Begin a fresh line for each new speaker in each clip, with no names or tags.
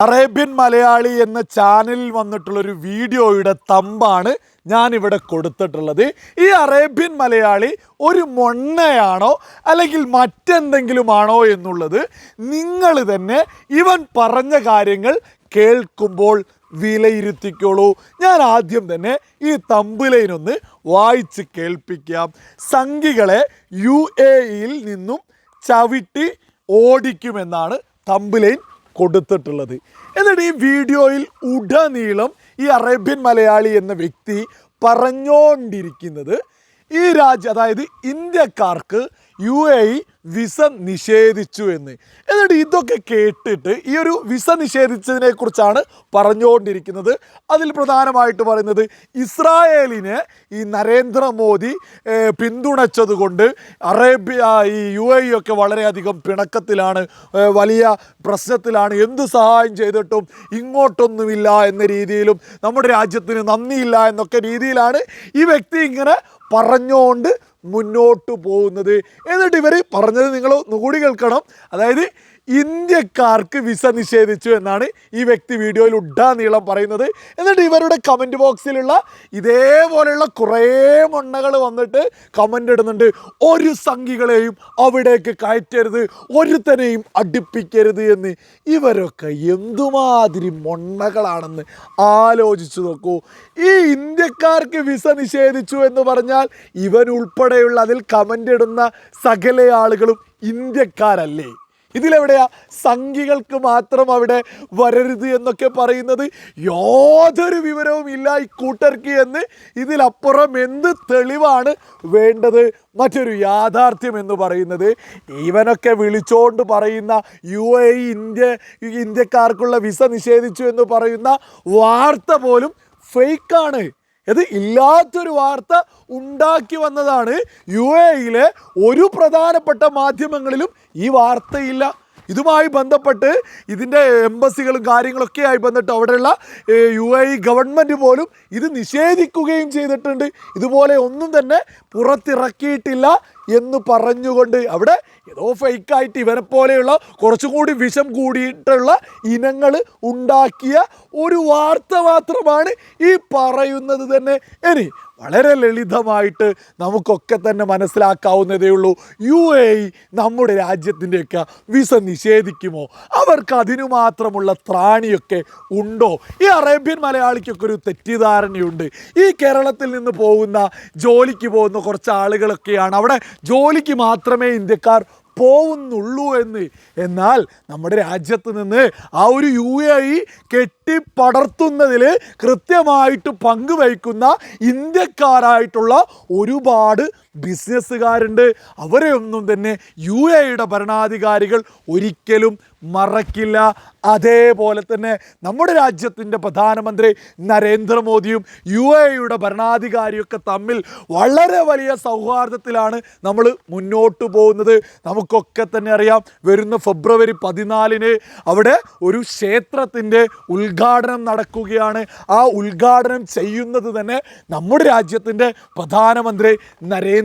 Arabian Malayali എന്ന ചാനലിൽ വന്നിട്ടുള്ളൊരു വീഡിയോയുടെ തമ്പാണ് ഞാനിവിടെ കൊടുത്തിട്ടുള്ളത്. ഈ അറേബ്യൻ മലയാളി ഒരു മൊണ്ണയാണോ അല്ലെങ്കിൽ മറ്റെന്തെങ്കിലുമാണോ എന്നുള്ളത് നിങ്ങൾ തന്നെ ഇവൻ പറഞ്ഞ കാര്യങ്ങൾ കേൾക്കുമ്പോൾ വിലയിരുത്തിക്കോളൂ. ഞാൻ ആദ്യം തന്നെ ഈ തമ്പുലൈനൊന്ന് വായിച്ച് കേൾപ്പിക്കാം. സംഘികളെ യു എ ഇയിൽ നിന്നും ചവിട്ടി ഓടിക്കുമെന്നാണ് തമ്പുലൈൻ കൊടുത്തിട്ടുള്ളത്. എന്നിട്ട് ഈ വീഡിയോയിൽ ഉടനീളം ഈ അറേബ്യൻ മലയാളി എന്ന വ്യക്തി പറഞ്ഞുകൊണ്ടിരിക്കുന്നത് ഈ രാജ്യം അതായത് ഇന്ത്യക്കാർക്ക് യു എ ഇ വിസ നിഷേധിച്ചു എന്ന്. എന്നിട്ട് ഇതൊക്കെ കേട്ടിട്ട് ഈ ഒരു വിസ നിഷേധിച്ചതിനെ കുറിച്ചാണ് പറഞ്ഞുകൊണ്ടിരിക്കുന്നത് അതിൽ പ്രധാനമായിട്ട് പറയുന്നത് ഇസ്രായേലിനെ ഈ നരേന്ദ്രമോദി പിന്തുണച്ചത് കൊണ്ട് അറേബ്യ ഈ യു എ ഇ ഒക്കെ വളരെയധികം പിണക്കത്തിലാണ് വലിയ പ്രശ്നത്തിലാണ്. എന്ത് സഹായം ചെയ്തിട്ടും ഇങ്ങോട്ടൊന്നുമില്ല എന്ന രീതിയിലും നമ്മുടെ രാജ്യത്തിന് നന്ദിയില്ല എന്നൊക്കെ രീതിയിലാണ് ഈ വ്യക്തി ഇങ്ങനെ പറഞ്ഞുകൊണ്ട് മുന്നോട്ട് പോകുന്നത്. എന്നിട്ട് ഇവർ പറഞ്ഞത് നിങ്ങൾ ഒന്നുകൂടി കേൾക്കണം. അതായത് ഇന്ത്യക്കാർക്ക് വിസ നിഷേധിച്ചു എന്നാണ് ഈ വ്യക്തി വീഡിയോയിൽ ഉഡാനീളം പറയുന്നത്. എന്നിട്ട് ഇവരുടെ കമന്റ് ബോക്സിലുള്ള ഇതേപോലെയുള്ള കുറേ മണ്ണകൾ വന്നിട്ട് കമന്റ് ഇടുന്നുണ്ട്. ഒരു സംഘികളെയും അവിടേക്ക് കയറ്റരുത്. ഒരുത്തനെയും അടുപ്പിക്കരുത് എന്ന്. ഇവരൊക്കെ എന്തുമാതിരി മൊണ്ണകളാണെന്ന് ആലോചിച്ചു നോക്കൂ. ഈ ഇന്ത്യക്കാർക്ക് വിസ നിഷേധിച്ചു എന്ന് പറഞ്ഞാൽ ഇവൻ ഉൾപ്പെടെയുള്ള അതിൽ കമന്റ് ഇടുന്ന സകല ആളുകളും ഇന്ത്യക്കാരല്ലേ? ഇതിലെവിടെയാ? സംഘികൾക്ക് മാത്രം അവിടെ വരരുത് എന്നൊക്കെ പറയുന്നത് യാതൊരു വിവരവും ഇല്ല ഈ കൂട്ടർക്ക് എന്ന്. ഇതിലപ്പുറം എന്ത് തെളിവാണ് വേണ്ടത്? മറ്റൊരു യാഥാർത്ഥ്യം എന്ന് പറയുന്നത് ഇവനൊക്കെ വിളിച്ചോണ്ട് പറയുന്ന യു എ ഇന്ത്യ ഇന്ത്യക്കാർക്കുള്ള വിസ നിഷേധിച്ചു എന്ന് പറയുന്ന വാർത്ത പോലും ഫേക്കാണ് ഇത് ഇല്ലാത്തൊരു വാർത്ത ഉണ്ടാക്കി വന്നതാണ് യു എയിലെ ഒരു പ്രധാനപ്പെട്ട മാധ്യമങ്ങളിലും ഈ വാർത്തയില്ല. ഇതുമായി ബന്ധപ്പെട്ട് ഇതിന്റെ എംബസികളും കാര്യങ്ങളൊക്കെ ആയി ബന്ധപ്പെട്ട് അവിടെയുള്ള യു എ ഗവൺമെന്റ് പോലും ഇത് നിഷേധിക്കുകയും ചെയ്തിട്ടുണ്ട്. ഇതുപോലെ ഒന്നും തന്നെ പുറത്തിറക്കിയിട്ടില്ല. എന്ന് പറഞ്ഞുകൊണ്ട് അവിടെ ഏതോ ഫേക്കായിട്ട് ഇവരെ പോലെയുള്ള കുറച്ചും കൂടി വിഷം കൂടിയിട്ടുള്ള ഇനങ്ങൾ ഉണ്ടാക്കിയ ഒരു വാർത്ത മാത്രമാണ് ഈ പറയുന്നത് തന്നെ. ഇനി വളരെ ലളിതമായിട്ട് നമുക്കൊക്കെ തന്നെ മനസ്സിലാക്കാവുന്നതേ ഉള്ളൂ. യു എ ഇ നമ്മുടെ രാജ്യത്തിന്റെയൊക്കെ വിസ നിഷേധിക്കുമോ? അവർക്ക് അതിനു മാത്രമുള്ള ത്രാണിയൊക്കെ ഉണ്ടോ? ഈ അറേബ്യൻ മലയാളിക്കൊക്കെ ഒരു തെറ്റിദ്ധാരണയുണ്ട്. ഈ കേരളത്തിൽ നിന്ന് പോകുന്ന ജോലിക്ക് പോകുന്ന കുറച്ച് ആളുകളൊക്കെയാണ് അവിടെ ജോലിക്ക് മാത്രമേ ഇന്ത്യക്കാർ പോകുന്നുള്ളൂ എന്ന്. എന്നാൽ നമ്മുടെ രാജ്യത്ത് നിന്ന് ആ ഒരു യു എ ഇ കെട്ടിപ്പടർത്തുന്നതിൽ കൃത്യമായിട്ട് പങ്കുവഹിക്കുന്ന ഇന്ത്യക്കാരായിട്ടുള്ള ഒരുപാട് ബിസിനസ്സുകാരുണ്ട്. അവരെ ഒന്നും തന്നെ യു എയുടെ ഭരണാധികാരികൾ ഒരിക്കലും മറക്കില്ല. അതേപോലെ തന്നെ നമ്മുടെ രാജ്യത്തിന്റെ പ്രധാനമന്ത്രി നരേന്ദ്രമോദിയും യു എയുടെ ഭരണാധികാരിയൊക്കെ തമ്മിൽ വളരെ വലിയ സൗഹാർദ്ദത്തിലാണ് നമ്മൾ മുന്നോട്ട് പോകുന്നത്. നമുക്കൊക്കെ തന്നെ അറിയാം വരുന്ന ഫെബ്രുവരി പതിനാലിന് അവിടെ ഒരു ക്ഷേത്രത്തിന്റെ ഉദ്ഘാടനം നടക്കുകയാണ്. ആ ഉദ്ഘാടനം ചെയ്യുന്നത് തന്നെ നമ്മുടെ രാജ്യത്തിന്റെ പ്രധാനമന്ത്രി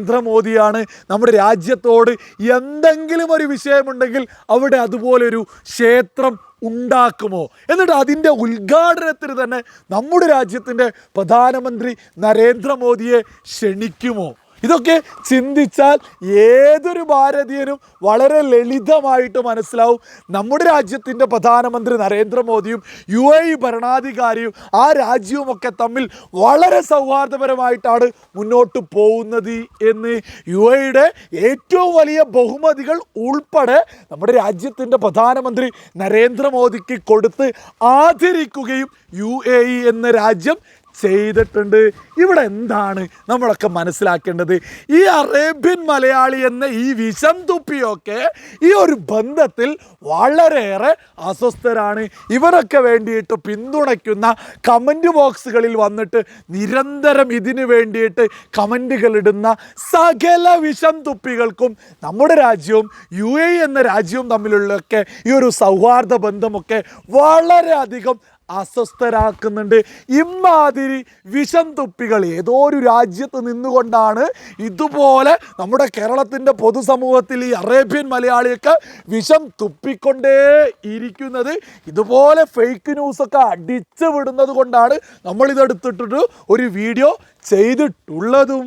നരേന്ദ്രമോദിയാണ് നമ്മുടെ രാജ്യത്തോട് എന്തെങ്കിലും ഒരു വിഷയമുണ്ടെങ്കിൽ അവിടെ അതുപോലൊരു ക്ഷേത്രം ഉണ്ടാക്കുമോ? എന്നിട്ട് അതിന്റെ ഉദ്ഘാടനത്തിന് തന്നെ നമ്മുടെ രാജ്യത്തിന്റെ പ്രധാനമന്ത്രി നരേന്ദ്രമോദിയെ ക്ഷണിക്കുമോ? ഇതൊക്കെ ചിന്തിച്ചാൽ ഏതൊരു ഭാരതീയനും വളരെ ലളിതമായിട്ട് മനസ്സിലാവും. നമ്മുടെ രാജ്യത്തിന്റെ പ്രധാനമന്ത്രി നരേന്ദ്രമോദിയും യു എ ഭരണാധികാരിയും ആ രാജ്യവുമൊക്കെ തമ്മിൽ വളരെ സൗഹാർദ്ദപരമായിട്ടാണ് മുന്നോട്ട് പോകുന്നത് എന്ന് യു എയുടെ ഏറ്റവും വലിയ ബഹുമതികൾ ഉൾപ്പെടെ നമ്മുടെ രാജ്യത്തിന്റെ പ്രധാനമന്ത്രി നരേന്ദ്രമോദിക്ക് കൊടുത്ത് ആദരിക്കുകയും യു എ എന്ന രാജ്യം ചെയ്തിട്ടുണ്ട്. ഇവിടെ എന്താണ് നമ്മളൊക്കെ മനസ്സിലാക്കേണ്ടത്? ഈ അറേബ്യൻ മലയാളി എന്ന ഈ വിഷം തുപ്പിയൊക്കെ ഈ ഒരു ബന്ധത്തിൽ വളരെയേറെ അസ്വസ്ഥരാണ്. ഇവരൊക്കെ വേണ്ടിയിട്ട് പിന്തുണയ്ക്കുന്ന കമന്റ് ബോക്സുകളിൽ വന്നിട്ട് നിരന്തരം ഇതിന് വേണ്ടിയിട്ട് കമന്റുകൾ ഇടുന്ന സകല വിഷം തുപ്പികൾക്കും നമ്മുടെ രാജ്യവും യു എ എന്ന രാജ്യവും തമ്മിലുള്ളൊക്കെ ഈ ഒരു സൗഹാർദ്ദ ബന്ധമൊക്കെ വളരെയധികം അസ്വസ്ഥരാക്കുന്നുണ്ട്. ഇമാതിരി വിഷം തുപ്പികൾ ഏതോ ഒരു രാജ്യത്ത് നിന്നുകൊണ്ടാണ് ഇതുപോലെ നമ്മുടെ കേരളത്തിന്റെ പൊതുസമൂഹത്തിൽ ഈ അറേബ്യൻ മലയാളിയൊക്കെ വിഷം തുപ്പിക്കൊണ്ടേ ഇരിക്കുന്നത്. ഇതുപോലെ ഫേക്ക് ന്യൂസൊക്കെ അടിച്ചു വിടുന്നത് കൊണ്ടാണ് നമ്മളിതെടുത്തിട്ടൊരു ഒരു വീഡിയോ ചെയ്തിട്ടുള്ളതും.